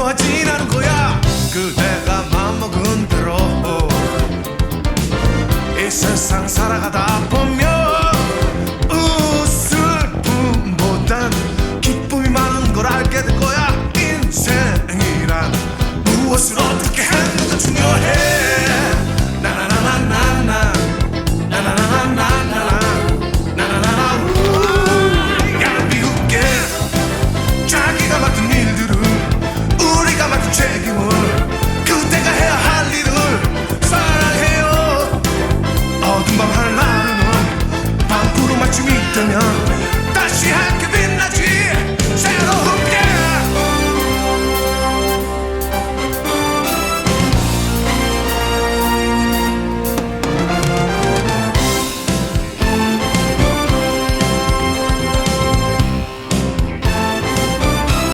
중요하진 않은 거야. 그대가 맘먹은 대로. 이 세상 살아가다 보면 다툼이 있다면